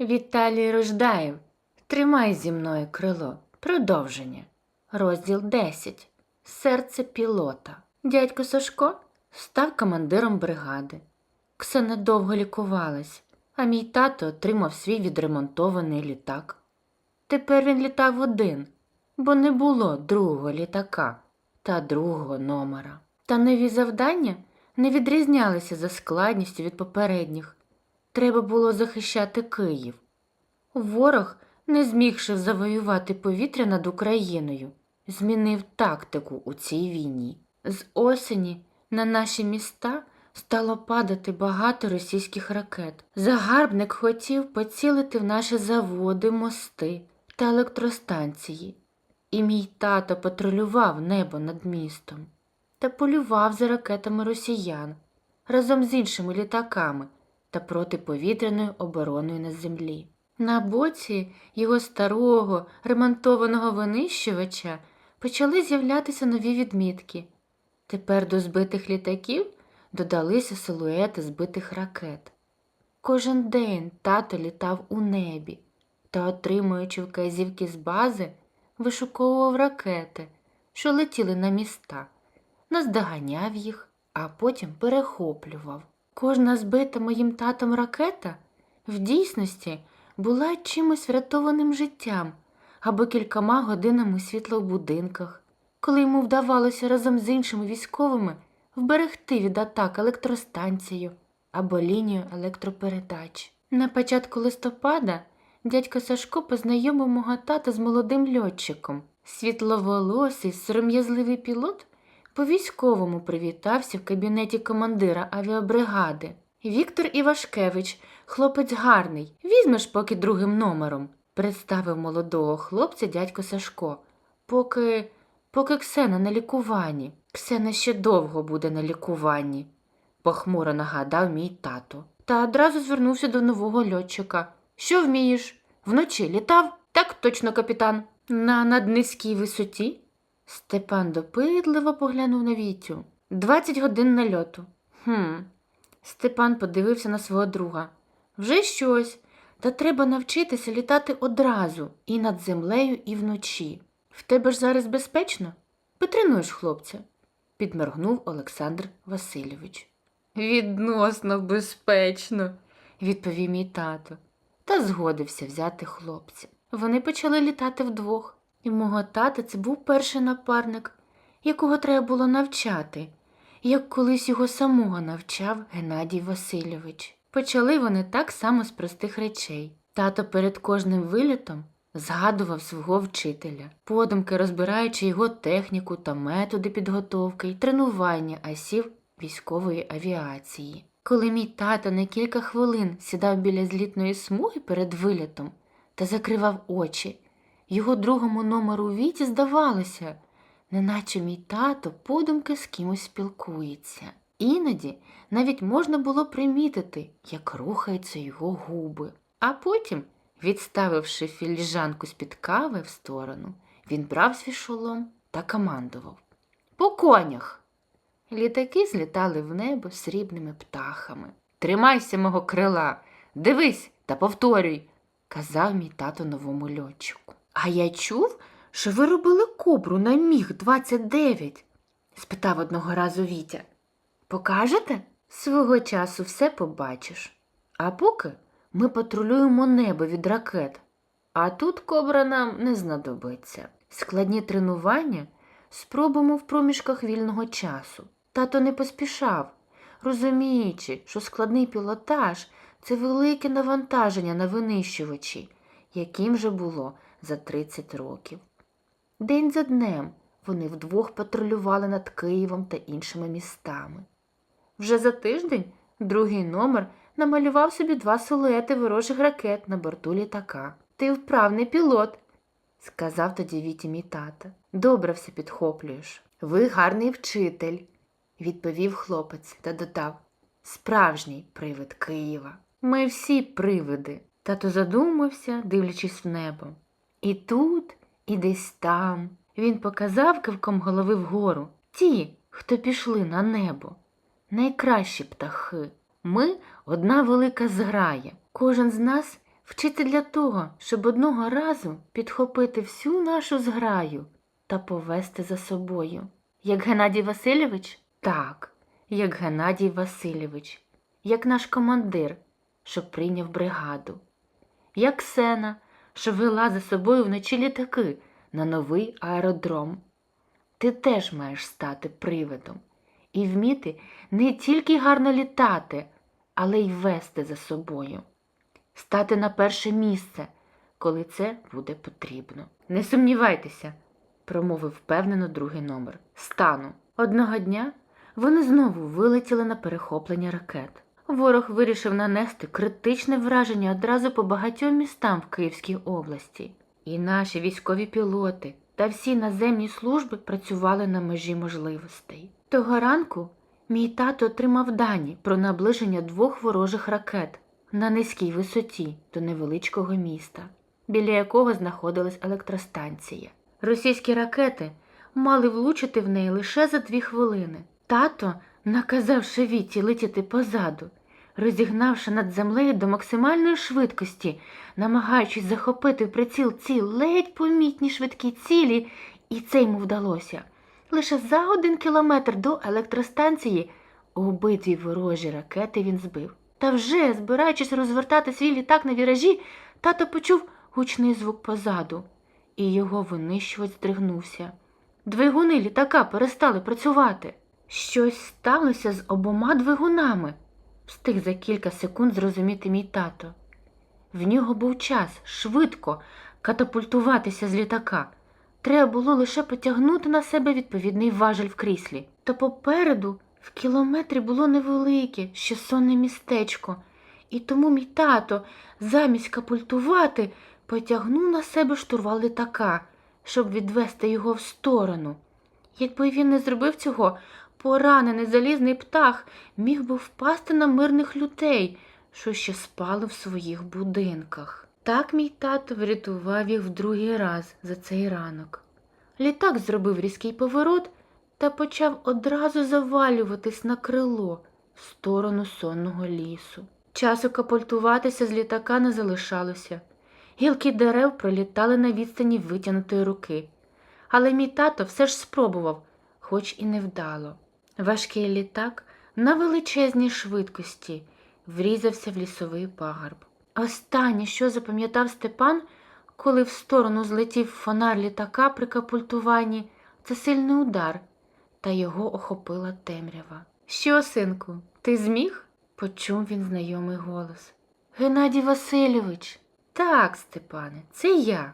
Віталій Рождаєв. Тримай зі мною крило. Продовження. Розділ 10. Серце пілота. Дядько Сашко став командиром бригади. Ксена довго лікувалась, а мій тато отримав свій відремонтований літак. Тепер він літав один, бо не було другого літака та другого номера. Та нові завдання не відрізнялися за складністю від попередніх. Треба було захищати Київ. Ворог, не змігши завоювати повітря над Україною, змінив тактику у цій війні. З осені на наші міста стало падати багато російських ракет. Загарбник хотів поцілити в наші заводи, мости та електростанції. І мій тато патрулював небо над містом та полював за ракетами росіян разом з іншими літаками та протиповітряною обороною на землі. На боці його старого ремонтованого винищувача почали з'являтися нові відмітки. Тепер до збитих літаків додалися силуети збитих ракет. Кожен день тато літав у небі та, отримуючи вказівки з бази, вишуковував ракети, що летіли на міста, наздоганяв їх, а потім перехоплював. Кожна збита моїм татом ракета в дійсності була чимось врятованим життям або кількома годинами світла в будинках, коли йому вдавалося разом з іншими військовими вберегти від атак електростанцію або лінію електропередач. На початку листопада дядько Сашко познайомив мого тата з молодим льотчиком. Світловолосий, сором'язливий пілот по військовому привітався в кабінеті командира авіабригади. Віктор Івашкевич, хлопець гарний, візьмеш поки другим номером, представив молодого хлопця дядько Сашко. Поки, поки Ксена на лікуванні. Ксена ще довго буде на лікуванні, похмуро нагадав мій тато. Та одразу звернувся до нового льотчика. Що вмієш? Вночі літав? Так точно, капітан. На наднизькій висоті? Степан допитливо поглянув на Вітю. Двадцять годин нальоту. Хм. Степан подивився на свого друга. Вже щось. Та треба навчитися літати одразу і над землею, і вночі. В тебе ж зараз безпечно? Потренуєш хлопця, підморгнув Олександр Васильович. Відносно безпечно, відповів мій тато, та згодився взяти хлопця. Вони почали літати вдвох, і мого тата це був перший напарник, якого треба було навчати, як колись його самого навчав Геннадій Васильович. Почали вони так само з простих речей. Тато перед кожним вилітом згадував свого вчителя, подумки розбираючи його техніку та методи підготовки й тренування асів військової авіації. Коли мій тато на кілька хвилин сідав біля злітної смуги перед вилітом та закривав очі, його другому номеру віті здавалося, неначе мій тато подумки з кимось спілкується. Іноді навіть можна було примітити, як рухаються його губи. А потім, відставивши філіжанку з-під кави в сторону, він брав свій шолом та командував. По конях. Літаки злітали в небо срібними птахами. Тримайся мого крила, дивись та повторюй, казав мій тато новому льотчику. А я чув, що ви робили кобру на міг 29? спитав одного разу Вітя. Покажете? Свого часу все побачиш. А поки ми патрулюємо небо від ракет, а тут кобра нам не знадобиться. Складні тренування спробуємо в проміжках вільного часу. Тато не поспішав, розуміючи, що складний пілотаж це велике навантаження на винищувачі, яким же було за 30 років. День за днем вони вдвох патрулювали над Києвом та іншими містами. Вже за тиждень другий номер намалював собі два силуети ворожих ракет на борту літака. Ти вправний пілот, сказав тоді Віті мій тата. Добре все підхоплюєш. Ви гарний вчитель, відповів хлопець та додав. Справжній привид Києва. Ми всі привиди. Тато задумався, дивлячись в небо. І тут, і десь там. Він показав кивком голови вгору. Ті, хто пішли на небо. Найкращі птахи. Ми одна велика зграя. Кожен з нас вчиться для того, щоб одного разу підхопити всю нашу зграю та повести за собою. Як Геннадій Васильович? Так, як Геннадій Васильович, як наш командир, що прийняв бригаду, як Сена, що вела за собою вночі літаки на новий аеродром. Ти теж маєш стати привидом і вміти не тільки гарно літати, але й вести за собою, стати на перше місце, коли це буде потрібно. Не сумнівайтеся, промовив впевнено другий номер. Стану. Одного дня вони знову вилетіли на перехоплення ракет. Ворог вирішив нанести критичне враження одразу по багатьом містам в Київській області. І наші військові пілоти та всі наземні служби працювали на межі можливостей. Того ранку мій тато отримав дані про наближення двох ворожих ракет на низькій висоті до невеличкого міста, біля якого знаходилась електростанція. Російські ракети мали влучити в неї лише за дві хвилини. Тато наказав шевіті летіти позаду, розігнавши над землею до максимальної швидкості, намагаючись захопити в приціл ці ледь помітні швидкі цілі, і це йому вдалося. Лише за один кілометр до електростанції обидві ворожі ракети він збив. Та вже, збираючись розвертати свій літак на віражі, тато почув гучний звук позаду, і його винищувач здригнувся. Двигуни літака перестали працювати. Щось сталося з обома двигунами, встиг за кілька секунд зрозуміти мій тато. В нього був час швидко катапультуватися з літака. Треба було лише потягнути на себе відповідний важель в кріслі. Та попереду в кілометрі було невелике, ще сонне містечко, і тому мій тато, замість капультувати, потягнув на себе штурвал літака, щоб відвести його в сторону. Якби він не зробив цього, поранений залізний птах міг би впасти на мирних людей, що ще спали в своїх будинках. Так мій тато врятував їх в другий раз за цей ранок. Літак зробив різкий поворот та почав одразу завалюватись на крило в сторону сонного лісу. Часу капультуватися з літака не залишалося. Гілки дерев пролітали на відстані витягнутої руки. Але мій тато все ж спробував, хоч і невдало. Важкий літак на величезній швидкості врізався в лісовий пагорб. Останнє, що запам'ятав Степан, коли в сторону злетів фонар літака при капультуванні, це сильний удар, та його охопила темрява. Що, синку, ти зміг? почув він знайомий голос. Геннадій Васильович. Так, Степане, це я.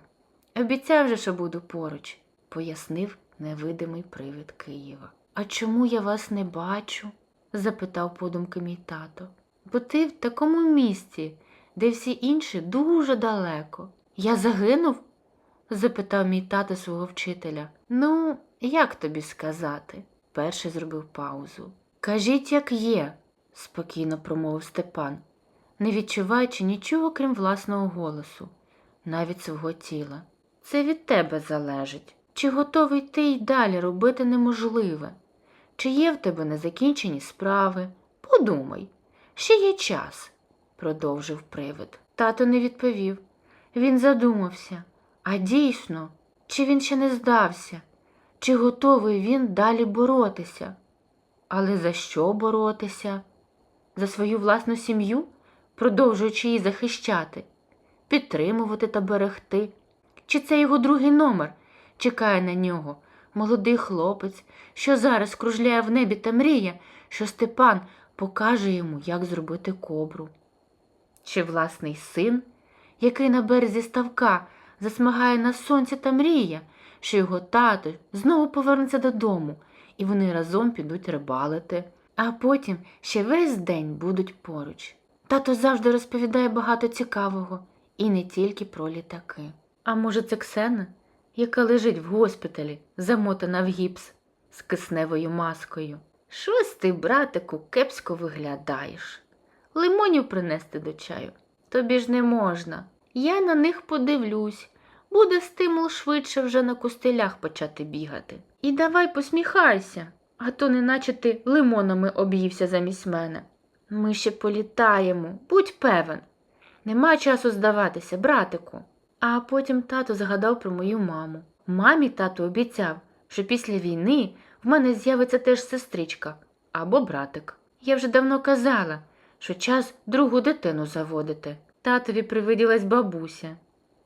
Обіцяв же, що буду поруч, пояснив невидимий привид Києва. А чому я вас не бачу? запитав подумки мій тато. Бо ти в такому місці, де всі інші дуже далеко. Я загинув? запитав мій тато свого вчителя. Ну, як тобі сказати? Перший зробив паузу. Кажіть, як є, спокійно промовив Степан, не відчуваючи нічого, крім власного голосу, навіть свого тіла. Це від тебе залежить. Чи готовий ти й далі робити неможливе? Чи є в тебе незакінчені справи? Подумай, ще є час, продовжив привид. Тато не відповів. Він задумався. А дійсно, чи він ще не здався, чи готовий він далі боротися? Але за що боротися? За свою власну сім'ю, продовжуючи її захищати, підтримувати та берегти? Чи це його другий номер чекає на нього, молодий хлопець, що зараз кружляє в небі та мріє, що Степан покаже йому, як зробити кобру? Чи власний син, який на березі ставка засмагає на сонці та мріє, що його тато знову повернеться додому, і вони разом підуть рибалити, а потім ще весь день будуть поруч. Тато завжди розповідає багато цікавого і не тільки про літаки. А може, це Ксена, яка лежить в госпіталі, замотана в гіпс з кисневою маскою. Щось ти, братику, кепсько виглядаєш. Лимонів принести до чаю. Тобі ж не можна. Я на них подивлюсь. Буде стимул швидше вже на костелях почати бігати. І давай посміхайся, а то неначе ти лимонами об'ївся замість мене. Ми ще політаємо, будь певен. Нема часу здаватися, братику. А потім тато згадав про мою маму. Мамі тато обіцяв, що після війни в мене з'явиться теж сестричка або братик. Я вже давно казала, що час другу дитину заводити. Татові привиділась бабуся,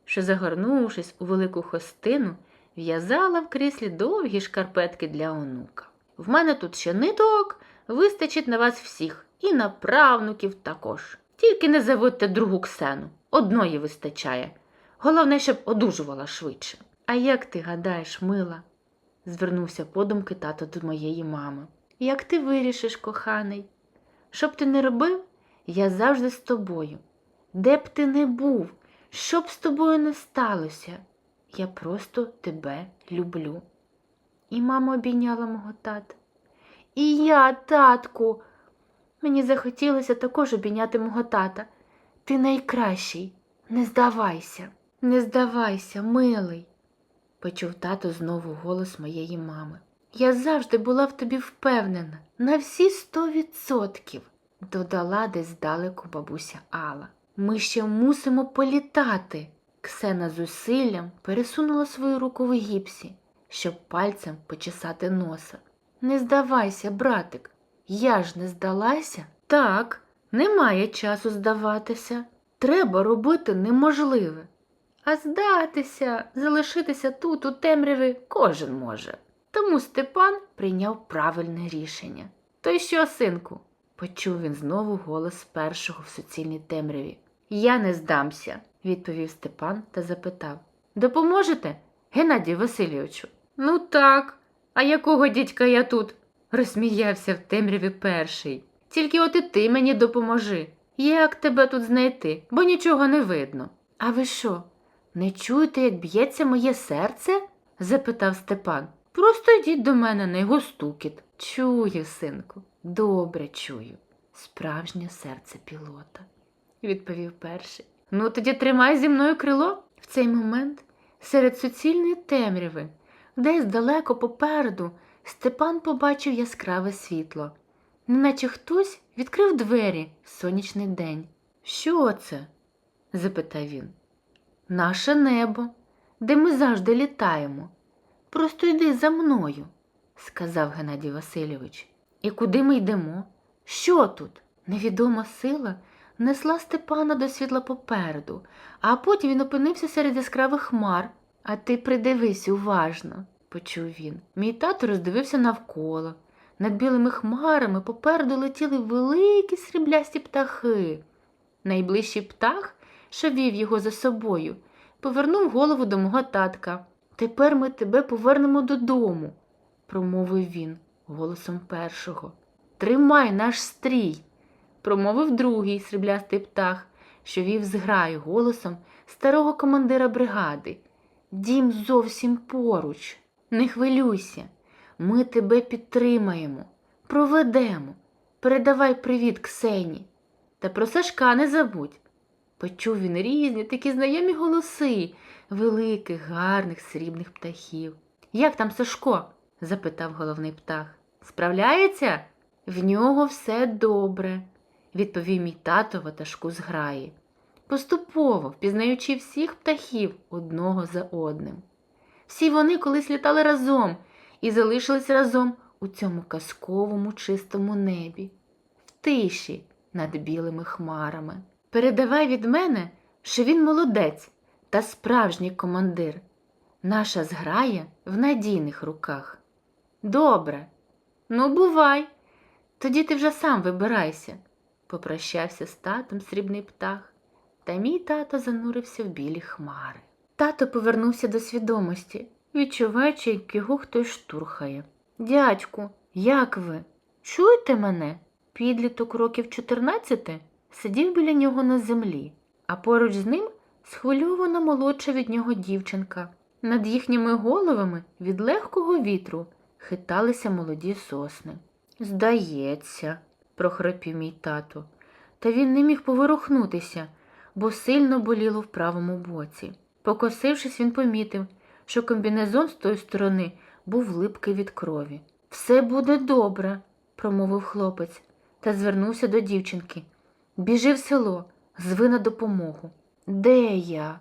що, загорнувшись у велику хостину, в'язала в кріслі довгі шкарпетки для онука. В мене тут ще ниток, вистачить на вас всіх, і на правнуків також. Тільки не заводьте другу ксену, одної вистачає. Головне, щоб одужувала швидше. А як ти гадаєш, мила? звернувся подумки тато до моєї мами. Як ти вирішиш, коханий? Що б ти не робив, я завжди з тобою. Де б ти не був, що б з тобою не сталося, я просто тебе люблю. І мама обійняла мого тата. І я, татку. Мені захотілося також обійняти мого тата. Ти найкращий. Не здавайся, не здавайся, милий, почув тато знову голос моєї мами. Я завжди була в тобі впевнена, на всі сто відсотків, додала десь здалеку бабуся Алла. Ми ще мусимо політати. Ксена з зусиллям пересунула свою руку в гіпсі, щоб пальцем почесати носа. Не здавайся, братик, я ж не здалася. Так, немає часу здаватися. Треба робити неможливе. А здатися, залишитися тут, у темряві, кожен може. Тому Степан прийняв правильне рішення. То й що, синку? почув він знову голос першого в суцільній темряві. Я не здамся, відповів Степан та запитав. Допоможете, Геннадію Васильовичу? Ну так. А якого дідька я тут? розсміявся в темряві перший. Тільки от і ти мені допоможи. Як тебе тут знайти, бо нічого не видно. А ви що, не чуєте, як б'ється моє серце? запитав Степан. Просто йдіть до мене на його стукіт. Чую, синку, добре чую. Справжнє серце пілота, відповів перший. Ну, тоді тримай зі мною крило. В цей момент, серед суцільної темряви, десь далеко попереду, Степан побачив яскраве світло, неначе хтось відкрив двері в сонячний день. Що це? запитав він. Наше небо, де ми завжди літаємо. Просто йди за мною, сказав Геннадій Васильович. І куди ми йдемо? Що тут? Невідома сила несла Степана до світла попереду, а потім він опинився серед яскравих хмар. А ти придивись уважно, почув він. Мій тато роздивився навколо. Над білими хмарами попереду летіли великі сріблясті птахи. Найближчий птах, що вів його за собою, повернув голову до мого татка. Тепер ми тебе повернемо додому, промовив він голосом першого. Тримай наш стрій, промовив другий сріблястий птах, що вів зграю голосом старого командира бригади. Дім зовсім поруч. Не хвилюйся, ми тебе підтримаємо, проведемо. Передавай привіт Ксені. Та про Сашка не забудь. Почув він різні такі знайомі голоси великих, гарних срібних птахів. Як там Сашко? запитав головний птах. Справляється? В нього все добре, відповів мій тато ватажку з граї, поступово впізнаючи всіх птахів одного за одним. Всі вони колись літали разом і залишились разом у цьому казковому чистому небі, в тиші над білими хмарами. Передавай від мене, що він молодець та справжній командир. Наша зграя в надійних руках. Добре. Ну, бувай. Тоді ти вже сам вибирайся, попрощався з татом срібний птах, та мій тато занурився в білі хмари. Тато повернувся до свідомості, відчуваючи, як його хтось штурхає. Дядьку, як ви? Чуєте мене? Підліток років 14 сидів біля нього на землі, а поруч з ним схвильована молодша від нього дівчинка. Над їхніми головами від легкого вітру хиталися молоді сосни. Здається, прохрипів мій тато, та він не міг поворухнутися, бо сильно боліло в правому боці. Покосившись, він помітив, що комбінезон з тої сторони був липкий від крові. Все буде добре, промовив хлопець та звернувся до дівчинки. Біжи в село, зви на допомогу. Де я?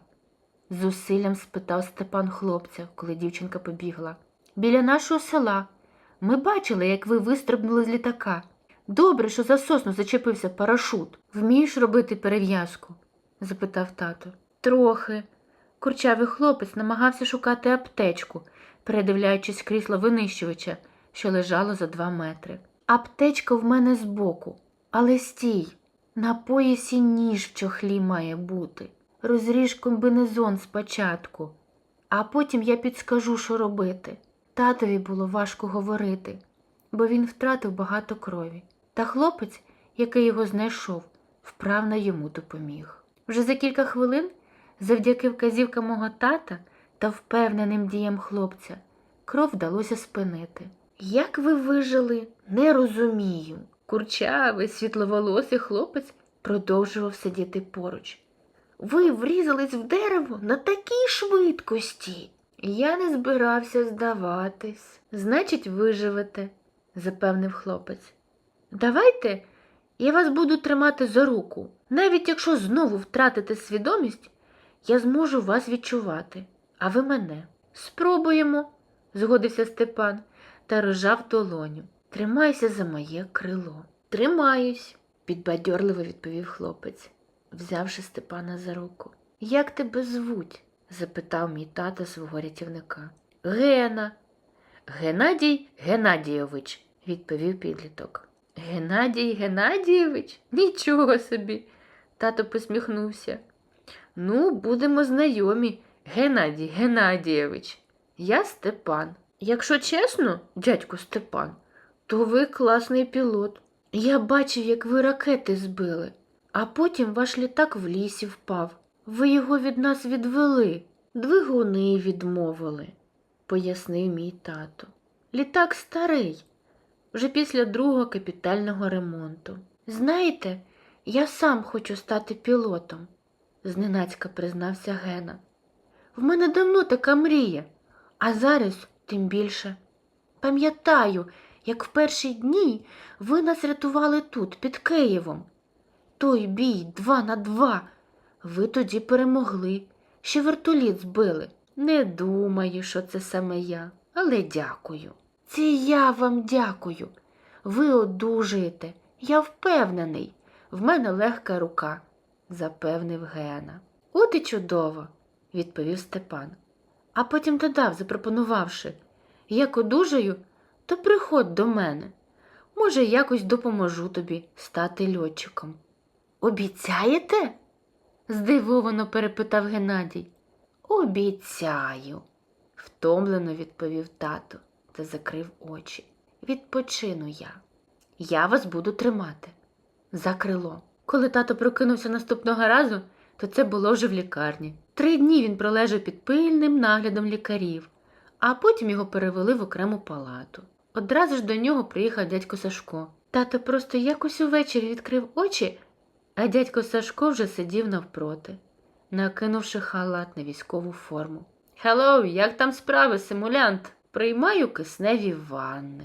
з зусиллям спитав Степан хлопця, коли дівчинка побігла. Біля нашого села. Ми бачили, як ви вистрибнули з літака. Добре, що за сосну зачепився парашут. Вмієш робити перев'язку? запитав тато. Трохи. Курчавий хлопець намагався шукати аптечку, передивляючись крісло винищувача, що лежало за два метри. Аптечка в мене збоку, але стій. На поясі ніж в чохлі має бути. Розріж комбинезон спочатку, а потім я підскажу, що робити. Татові було важко говорити, бо він втратив багато крові. Та хлопець, який його знайшов, вправно йому допоміг. Вже за кілька хвилин, завдяки вказівкам мого тата та впевненим діям хлопця, кров вдалося спинити. Як ви вижили, не розумію. Курчавий, світловолосий хлопець продовжував сидіти поруч. Ви врізались в дерево на такій швидкості. Я не збирався здаватись. Значить, виживете, запевнив хлопець. Давайте я вас буду тримати за руку. Навіть якщо знову втратите свідомість, я зможу вас відчувати, а ви мене. Спробуємо, згодився Степан та розжав долоню. Тримайся за моє крило. Тримаюсь, підбадьорливо відповів хлопець, взявши Степана за руку. Як тебе звуть? запитав мій тато свого рятівника. Гена. Геннадій Геннадійович, відповів підліток. Геннадій Геннадійович? Нічого собі. Тато посміхнувся. Ну, будемо знайомі, Геннадій Геннадійович. Я Степан. Якщо чесно, дядько Степан, то ви класний пілот. Я бачив, як ви ракети збили, а потім ваш літак в лісі впав. Ви його від нас відвели, двигуни відмовили, пояснив мій тато. Літак старий, вже після другого капітального ремонту. Знаєте, я сам хочу стати пілотом, зненацька признався Гена. В мене давно така мрія, а зараз тим більше. Пам'ятаю, як в перші дні ви нас рятували тут, під Києвом. Той бій два на два. Ви тоді перемогли, ще вертоліт збили. Не думаю, що це саме я, але дякую. Це я вам дякую. Ви одужуєте, я впевнений. В мене легка рука, запевнив Гена. От і чудово, відповів Степан. А потім додав, запропонувавши, як одужаю, то приходь до мене. Може, якось допоможу тобі стати льотчиком. Обіцяєте? здивовано перепитав Геннадій. Обіцяю, втомлено відповів тато та закрив очі. Відпочину я. Я вас буду тримати за крило. Коли тато прокинувся наступного разу, то це було вже в лікарні. Три дні він пролежав під пильним наглядом лікарів, а потім його перевели в окрему палату. Одразу ж до нього приїхав дядько Сашко. Тато просто якось увечері відкрив очі, а дядько Сашко вже сидів навпроти, накинувши халат на військову форму. Хеллоу, як там справи, симулянт? Приймаю кисневі ванни,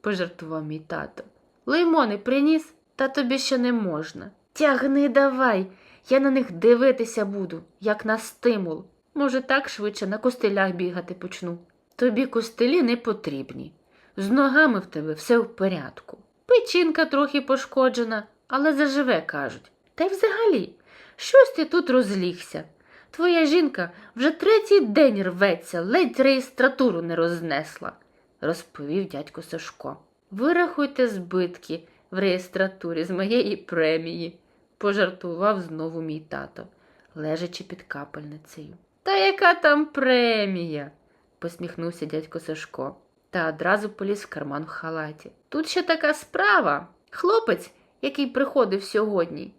пожартував мій тато. Лимони приніс, та тобі ще не можна. Тягни давай, я на них дивитися буду, як на стимул. Може, так швидше на костилях бігати почну. Тобі костилі не потрібні. З ногами в тебе все в порядку. Печінка трохи пошкоджена, але заживе, кажуть. Та й взагалі, щось ти тут розлігся. Твоя жінка вже третій день рветься, ледь реєстратуру не рознесла, розповів дядько Сашко. Вирахуйте збитки в реєстратурі з моєї премії, пожартував знову мій тато, лежачи під капельницею. Та яка там премія? посміхнувся дядько Сашко та одразу поліз в карман в халаті. Тут ще така справа. Хлопець, який приходив сьогодні.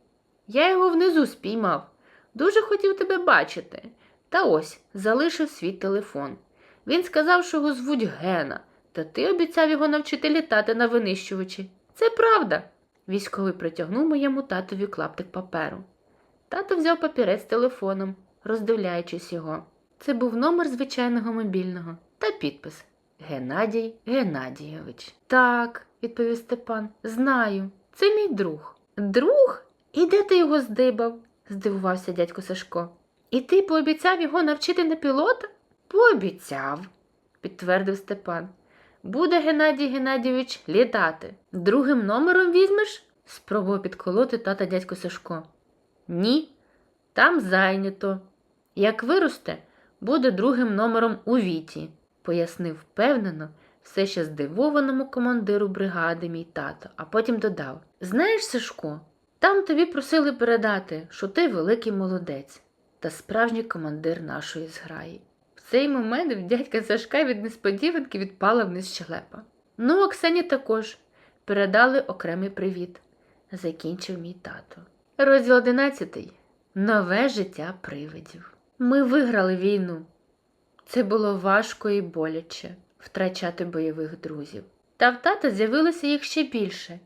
Я його внизу спіймав. Дуже хотів тебе бачити. Та ось залишив свій телефон. Він сказав, що його звуть Гена, та ти обіцяв його навчити літати на винищувачі. Це правда. Військовий протягнув моєму татові клаптик паперу. Тато взяв папірець телефоном, роздивляючись його. Це був номер звичайного мобільного та підпис Геннадій Геннадійович. Так, відповів Степан, знаю. Це мій друг. Друг? І де ти його здибав? здивувався дядько Сашко. І ти пообіцяв його навчити на пілота? Пообіцяв, підтвердив Степан. Буде Геннадій Геннадійович літати. Другим номером візьмеш? спробував підколоти тата дядько Сашко. Ні, там зайнято. Як виросте, буде другим номером у віті, пояснив впевнено, все ще здивованому командиру бригади мій тато, а потім додав: Знаєш, Сашко, там тобі просили передати, що ти великий молодець та справжній командир нашої зграї. В цей момент дядька Сашка від несподіванки відпала вниз щелепа. Ну, Оксані також передали окремий привіт, закінчив мій тато. Розділ 11. Нове життя привидів. Ми виграли війну. Це було важко і боляче втрачати бойових друзів. Та в тата з'явилося їх ще більше,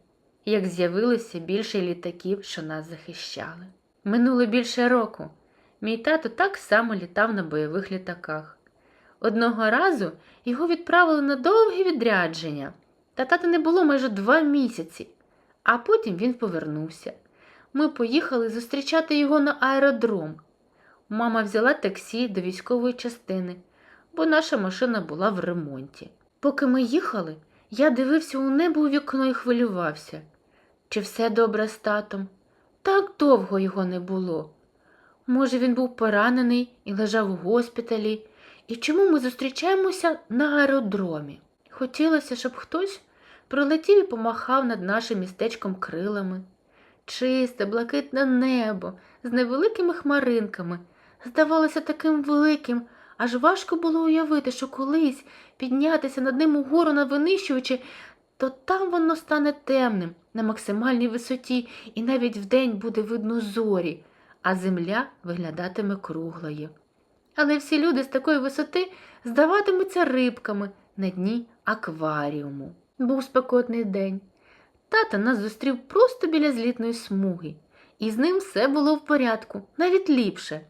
як з'явилося більше літаків, що нас захищали. Минуло більше року. Мій тато так само літав на бойових літаках. Одного разу його відправили на довге відрядження, та тата не було майже два місяці, а потім він повернувся. Ми поїхали зустрічати його на аеродром. Мама взяла таксі до військової частини, бо наша машина була в ремонті. Поки ми їхали, я дивився у небо у вікно і хвилювався. Чи все добре з татом? Так довго його не було. Може, він був поранений і лежав у госпіталі, і чому ми зустрічаємося на аеродромі? Хотілося, щоб хтось пролетів і помахав над нашим містечком крилами. Чисте, блакитне небо з невеликими хмаринками здавалося таким великим, аж важко було уявити, що колись піднятися над ним угору на винищувачі, то там воно стане темним на максимальній висоті, і навіть вдень буде видно зорі, а земля виглядатиме круглою. Але всі люди з такої висоти здаватимуться рибками на дні акваріуму. Був спекотний день. Тата нас зустрів просто біля злітної смуги, і з ним все було в порядку, навіть ліпше.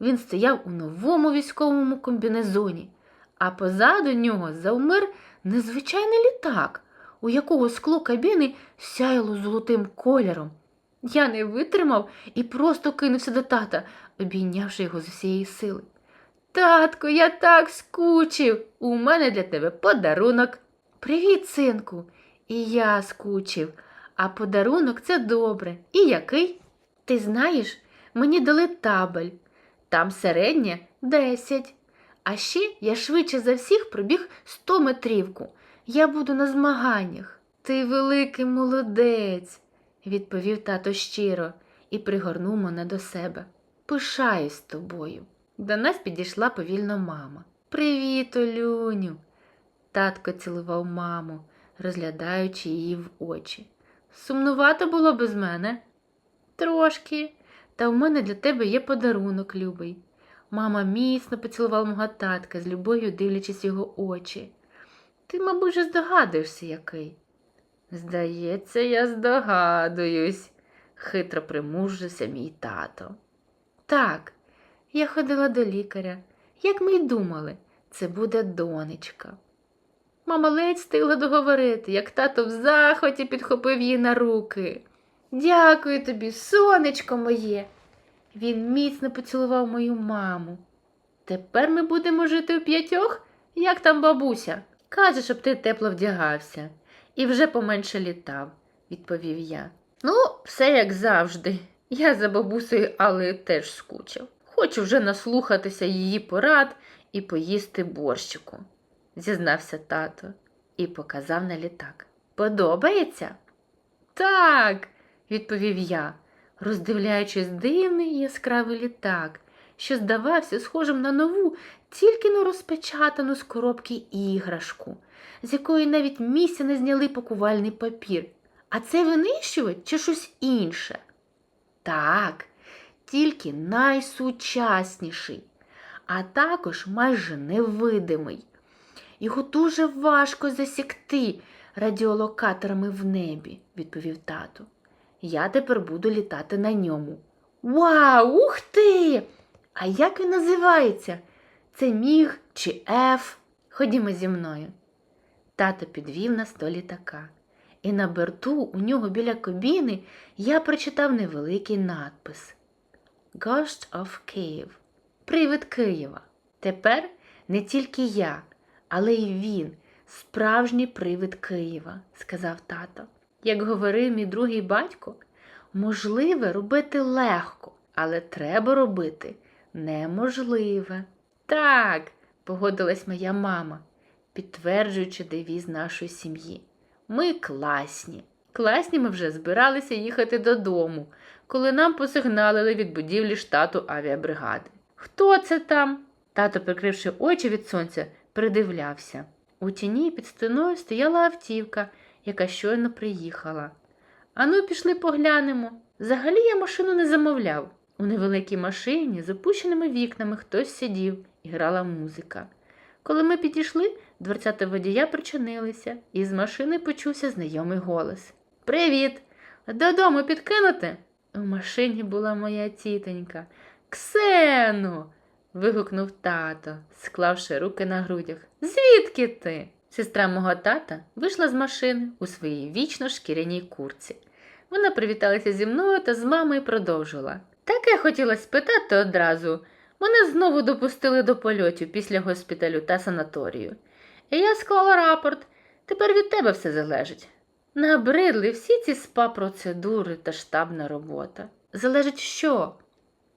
Він стояв у новому військовому комбінезоні, а позаду нього завмер незвичайний літак, у якого скло кабіни сяяло золотим кольором. Я не витримав і просто кинувся до тата, обійнявши його з усієї сили. Татко, я так скучив. У мене для тебе подарунок. Привіт, синку. І я скучив, а подарунок це добре. І який? Ти знаєш, мені дали табель. Там середнє десять. А ще я швидше за всіх пробіг сто метрівку. Я буду на змаганнях. Ти великий молодець, відповів тато щиро і пригорнув мене до себе. Пишаюсь тобою. До нас підійшла повільно мама. Привіт, Олюню. Татко цілував маму, розглядаючи її в очі. Сумнувато було без мене? Трошки. Та в мене для тебе є подарунок, любий. Мама міцно поцілувала мого татка, з любов'ю дивлячись його очі. Ти, мабуть, же здогадуєшся, який. Здається, я здогадуюсь, хитро примужився мій тато. Так, я ходила до лікаря. Як ми й думали, це буде донечка. Мама ледь встигла договорити, як тато в захваті підхопив її на руки. Дякую тобі, сонечко моє. Він міцно поцілував мою маму. Тепер ми будемо жити у п'ятьох, як там бабуся. Каже, щоб ти тепло вдягався і вже поменше літав, відповів я. Ну, все як завжди. Я за бабусею Алею теж скучив. Хочу вже наслухатися її порад і поїсти борщику, зізнався тато і показав на літак. Подобається? Так, відповів я, роздивляючись дивний яскравий літак, що здавався схожим на нову, тільки но розпечатану з коробки іграшку, з якої навіть місця не зняли пакувальний папір. А це винищувач чи щось інше? Так, тільки найсучасніший, а також майже невидимий. Його дуже важко засікти радіолокаторами в небі, відповів тато. Я тепер буду літати на ньому. Вау, ух ти! А як він називається? Це міг чи Еф? Ходімо зі мною. Тато підвів нас до літака, і на борту у нього біля кабіни я прочитав невеликий надпис Ghost of Kyiv. Привид Києва. Тепер не тільки я, але й він, справжній привид Києва, сказав тато. Як говорив мій другий батько, можливе робити легко, але треба робити неможливе. Так, погодилась моя мама, підтверджуючи девіз нашої сім'ї. Ми класні. Класні ми вже збиралися їхати додому, коли нам посигналили від будівлі штату авіабригади. Хто це там? Тато, прикривши очі від сонця, придивлявся. У тіні під стіною стояла автівка, яка щойно приїхала. Ану, пішли поглянемо. Взагалі я машину не замовляв. У невеликій машині з опущеними вікнами хтось сидів і грала музика. Коли ми підійшли, дверцята водія причинилися, і з машини почувся знайомий голос. Привіт! Додому підкинути? У машині була моя тітонька. Ксено. вигукнув тато, склавши руки на грудях. Звідки ти? Сестра мого тата вийшла з машини у своїй вічно шкіряній курці. Вона привіталася зі мною та з мамою продовжила. Таке хотіла спитати одразу. Мене знову допустили до польотів після госпіталю та санаторію. І я склала рапорт. Тепер від тебе все залежить. Набридли всі ці спа-процедури та штабна робота. Залежить що?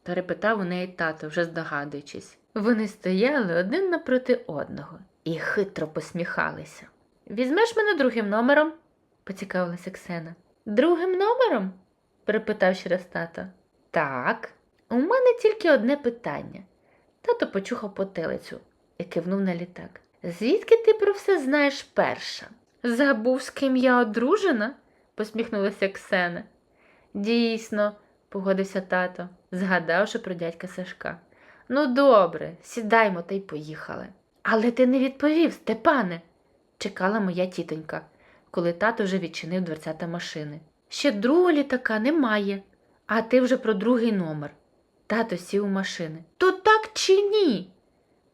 перепитав у неї тато, вже здогадуючись. Вони стояли один напроти одного і хитро посміхалися. Візьмеш мене другим номером? поцікавилася Ксена. Другим номером? перепитав ще раз тато. Так, у мене тільки одне питання. Тато почухав потилицю і кивнув на літак. Звідки ти про все знаєш перша? Забув, з ким я одружена? посміхнулася Ксена. Дійсно, погодився тато, згадавши про дядька Сашка. Ну, добре, сідаймо та й поїхали. Але ти не відповів, Степане, чекала моя тітонька, коли тато вже відчинив дверцята машини. Ще другого літака немає, а ти вже про другий номер. Тато сів у машини. То так чи ні?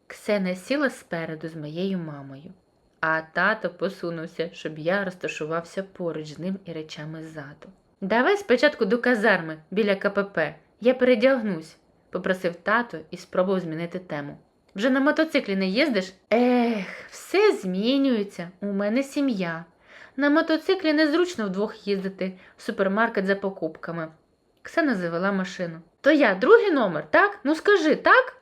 Ксена сіла спереду з моєю мамою, а тато посунувся, щоб я розташувався поруч з ним і речами ззаду. Давай спочатку до казарми біля КПП. Я передягнусь, попросив тато і спробував змінити тему. Вже на мотоциклі не їздиш? Ех, все змінюється. У мене сім'я. На мотоциклі незручно вдвох їздити в супермаркет за покупками. Ксена завела машину. То я другий номер, так? Ну скажи, так?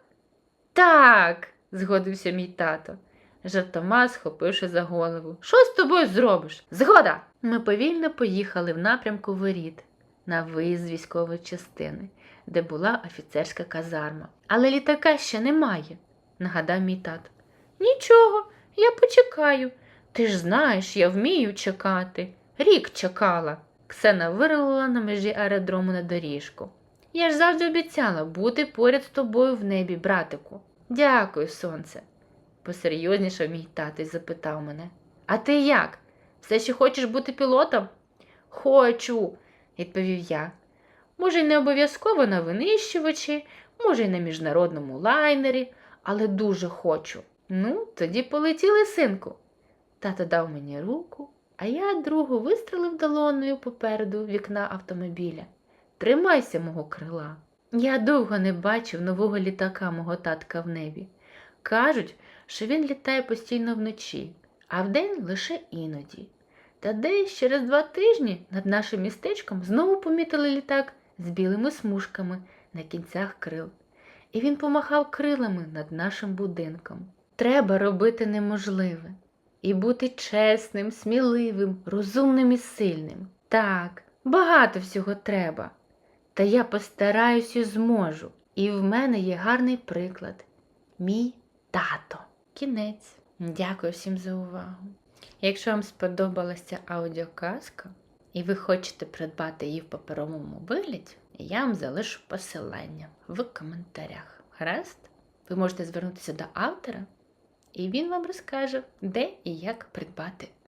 Так, згодився мій тато, жартома схопивши за голову. Що з тобою зробиш? Згода! Ми повільно поїхали в напрямку воріт на виїзд військової частини, де була офіцерська казарма. Але літака ще немає, нагадав мій тато. Нічого, я почекаю. Ти ж знаєш, я вмію чекати. Рік чекала. Ксена вирвала на межі аеродрому на доріжку. Я ж завжди обіцяла бути поряд з тобою в небі, братику. Дякую, сонце. Посерйознішав мій тато і запитав мене. А ти як? Все ще хочеш бути пілотом? Хочу, відповів я. Може, й не обов'язково на винищувачі, може, й на міжнародному лайнері, але дуже хочу. Ну, тоді полетіли, синку. Тато дав мені руку, а я другу вистрелив долоною попереду вікна автомобіля. Тримайся мого крила. Я довго не бачив нового літака мого татка в небі. Кажуть, що він літає постійно вночі, а вдень лише іноді. Та десь через два тижні над нашим містечком знову помітили літак з білими смужками на кінцях крил. І він помахав крилами над нашим будинком. Треба робити неможливе і бути чесним, сміливим, розумним і сильним. Так, багато всього треба. Та я постараюсь і зможу. І в мене є гарний приклад. Мій тато. Кінець. Дякую всім за увагу. Якщо вам сподобалася аудіоказка і ви хочете придбати її в паперовому вигляді, я вам залишу посилання в коментарях. Гаразд? Ви можете звернутися до автора, і він вам розкаже, де і як придбати